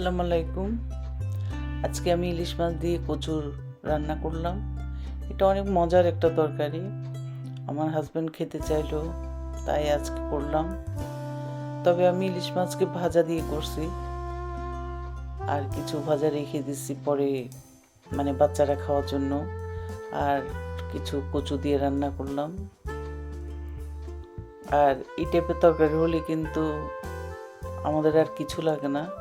আসসালামু আলাইকুম। আজকে আমি ইলিশ মাছ দিয়ে কচুর রান্না করলাম। এটা অনেক মজার একটা তরকারি। আমার হাজব্যান্ড খেতে চাইলো, তাই আজকে করলাম। তবে আমি ইলিশ মাছকে ভাজা দিয়ে করছি। আর কিছু ভাজা রেখে দিচ্ছি পরে মানে বাচ্চারা খাওয়ার জন্য। আর কিছু কচু দিয়ে রান্না করলাম। আর এই টাইপের তরকারি হলে কিন্তু আমাদের আর কিছু লাগে না।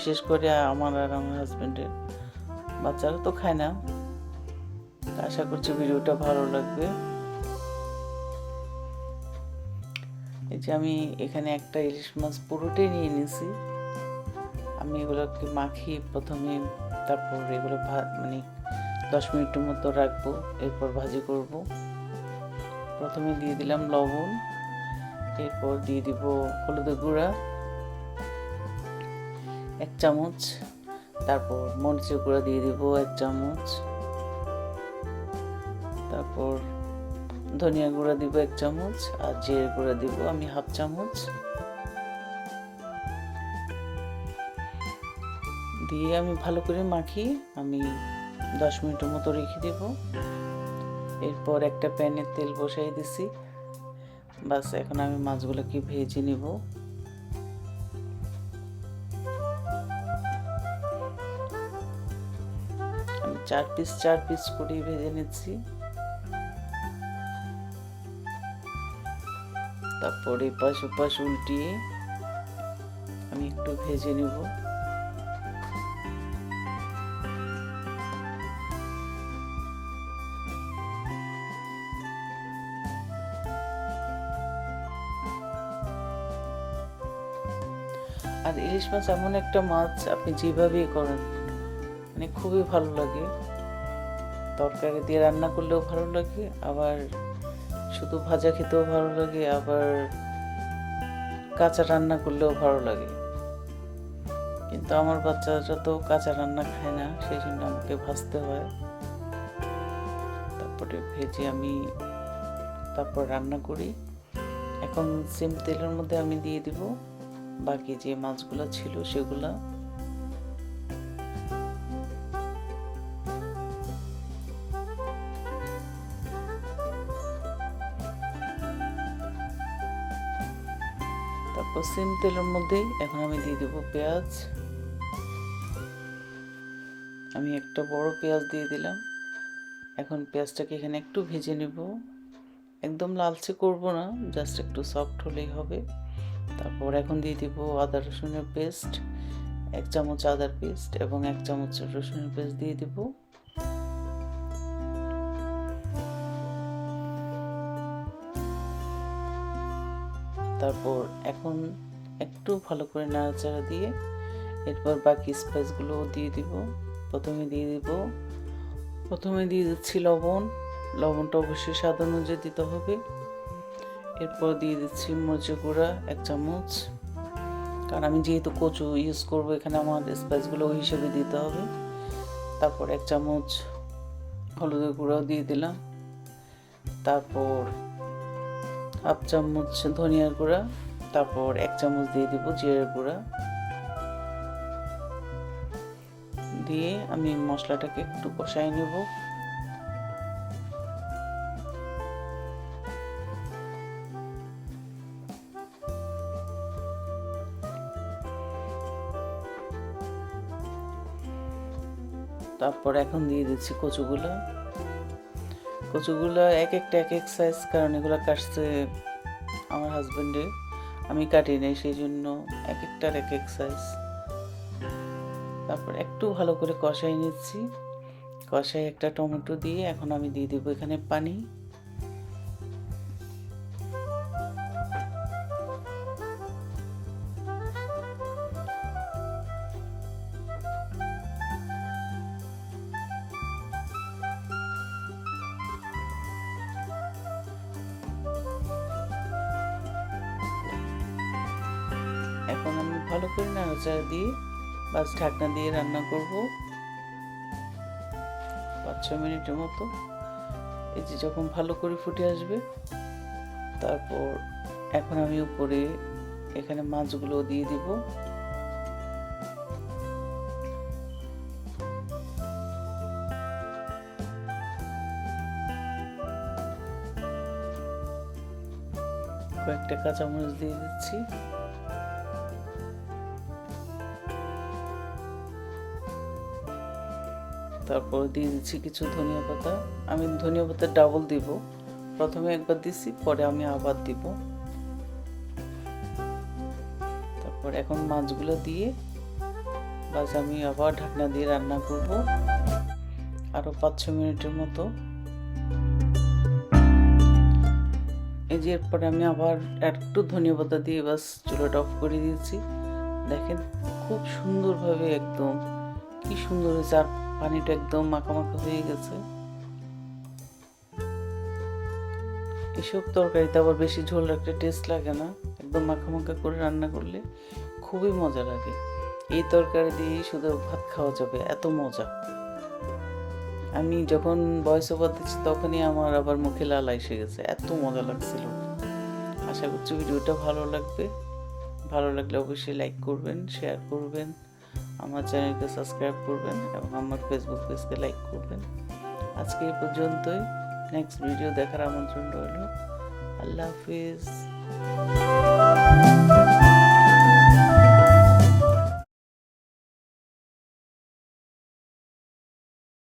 বিশেষ করে আমার আর আমার হাজব্যান্ডের বাচ্চারা তো খায় না। আশা করছি ভিডিওটা ভালো লাগবে। এই যে আমি এখানে একটা ইলিশ মাছ পুরোটাই নিয়ে নিয়েছি আমি এগুলোকে মাখি প্রথমে তারপর এগুলো মানে দশ মিনিটের মতো রাখব, এরপর ভাজি করব। প্রথমে দিয়ে দিলাম লবণ, এরপর দিয়ে দিব হলুদের গুঁড়া। এক চামচ। তারপর মরিচের গুঁড়া দিয়ে দিব এক চামচ। তারপর ধনিয়া গুঁড়া দিব এক চামচ আর জিরে গুঁড়া দিব আমি হাফ চামচ। দিয়ে আমি ভালো করে মাখি আমি দশ মিনিটের মতো রেখে দেব। এরপর একটা প্যানে তেল বসাই দিছি। বাস, এখন আমি মাছগুলোকে ভেজে নিব। চার পিস চার পিস করে ভেজে নিচ্ছি। তারপরে পাশ পাশ উল্টিয়ে আমি একটু ভেজে নেব। আর ইলিশ মাছ এমন একটা মাছ আপনি যেভাবেই করেন মানে খুবই ভালো লাগে। তরকারি দিয়ে রান্না করলেও ভালো লাগে, আবার শুধু ভাজা খেতেও ভালো লাগে, আবার কাঁচা রান্না করলেও ভালো লাগে। কিন্তু আমার বাচ্চারা তো কাঁচা রান্না খায় না, সেই জন্য আমাকে ভাজতে হয়। তারপরে ভেজে আমি তারপর রান্না করি। এখন সিম তেলের মধ্যে আমি দিয়ে দিব। বাকি যে মাছগুলো ছিল সেগুলা তারপর সিম তেলের মধ্যেই এখন আমি দিয়ে দেবো পেঁয়াজ। আমি একটা বড় পেঁয়াজ দিয়ে দিলাম। এখন পেঁয়াজটাকে এখানে একটু ভেজে নেব। একদম লালচে করব না, জাস্ট একটু সফট হলেই হবে। তারপর এখন দিয়ে দিব আদা রসুনের পেস্ট, এক চামচ আদার পেস্ট এবং এক চামচ রসুনের পেস্ট দিয়ে দিব। তারপর এখন একটু ভালো করে নাড়াচাড়া দিয়ে এরপর বাকি স্পাইসগুলো দিয়ে দিব। প্রথমে দিয়ে দিব, প্রথমে দিয়ে দিচ্ছি লবণ। লবণটা অবশ্যই স্বাদ অনুযায়ী দিতে হবে। এরপর দিয়ে দিচ্ছি মরিচের গুঁড়া, এক চামচ। কারণ আমি যেহেতু কচু ইউজ করব, এখানে আমার স্পাইসগুলো ওই হিসেবে দিতে হবে। তারপর এক চামচ হলুদের গুঁড়াও দিয়ে দিলাম। তারপর হাফ চামচ ধনিয়ার গুঁড়া, তারপর এক চামচ দিয়ে দিব জিরের গুঁড়া। দিয়ে আমি মশলাটাকে একটু কষাই নেব। তারপর এখন দিয়ে দিচ্ছি কচুগুলো। কচুগুলো এক একটা, এক এক সাইজ কারণ এগুলো কাটছে আমার হাজব্যান্ডে আমি কাটি নাই সেই জন্য এক একটার এক এক সাইজ তারপর একটু ভালো করে কষাই নিচ্ছি। কষাই একটা টমেটো দিয়ে এখন আমি দিয়ে দেবো এখানে পানি। এখন আমি ভালো করে নাড়াচাড়া দিয়ে বাস ঢাকনা দিয়ে রান্না করব। পাঁচ ছ মিনিটের মতো। এই যে যখন ভালো করে ফুটে আসবে, তারপর এখন আমি উপরে এখানে মাছগুলো দিয়ে দিব। কয়েকটা কাঁচামরিচ দিয়ে দিচ্ছি। তারপর দিয়ে দিচ্ছি কিছু ধনিয়া পাতা। আমি ধনিয়া পাতা ডাবল দিব। প্রথমে একবার দিছি, পরে আমি আবার দিব। তারপর এখন মাছগুলো দিয়ে বাস আমি আবার ঢাকনা দিয়ে রান্না করব। আরও পাঁচ ছ মিনিটের মতো। এই যে এরপরে আমি আবার একটু ধনিয়া পাতা দিয়ে বাস চুলাটা অফ করে দিয়েছি। দেখেন, খুব সুন্দরভাবে একদম, কি সুন্দর হয়েছে। আর পানিটা একদম মাখা মাখা হয়ে গেছে। এসব তরকারিতে আবার বেশি ঝোল রাখলে টেস্ট লাগে না। একদম মাখা মাখা করে রান্না করলে খুবই মজা লাগে। এই তরকারি দিয়ে শুধু ভাত খাওয়া যাবে, এত মজা। আমি যখন বয়স ওভার দিচ্ছি তখনই আমার আবার মুখে লাল এসে গেছে, এত মজা লাগছিল। আশা করছি ভিডিওটা ভালো লাগবে। ভালো লাগলে অবশ্যই লাইক করবেন শেয়ার করবেন। আমার চ্যানেলকে সাবস্ক্রাইব করবেন এবং আমার ফেসবুক পেজকে লাইক করবেন। আজকে এই পর্যন্তই। নেক্সট ভিডিও দেখার আমন্ত্রণ রইল। আল্লাহ হাফিজ।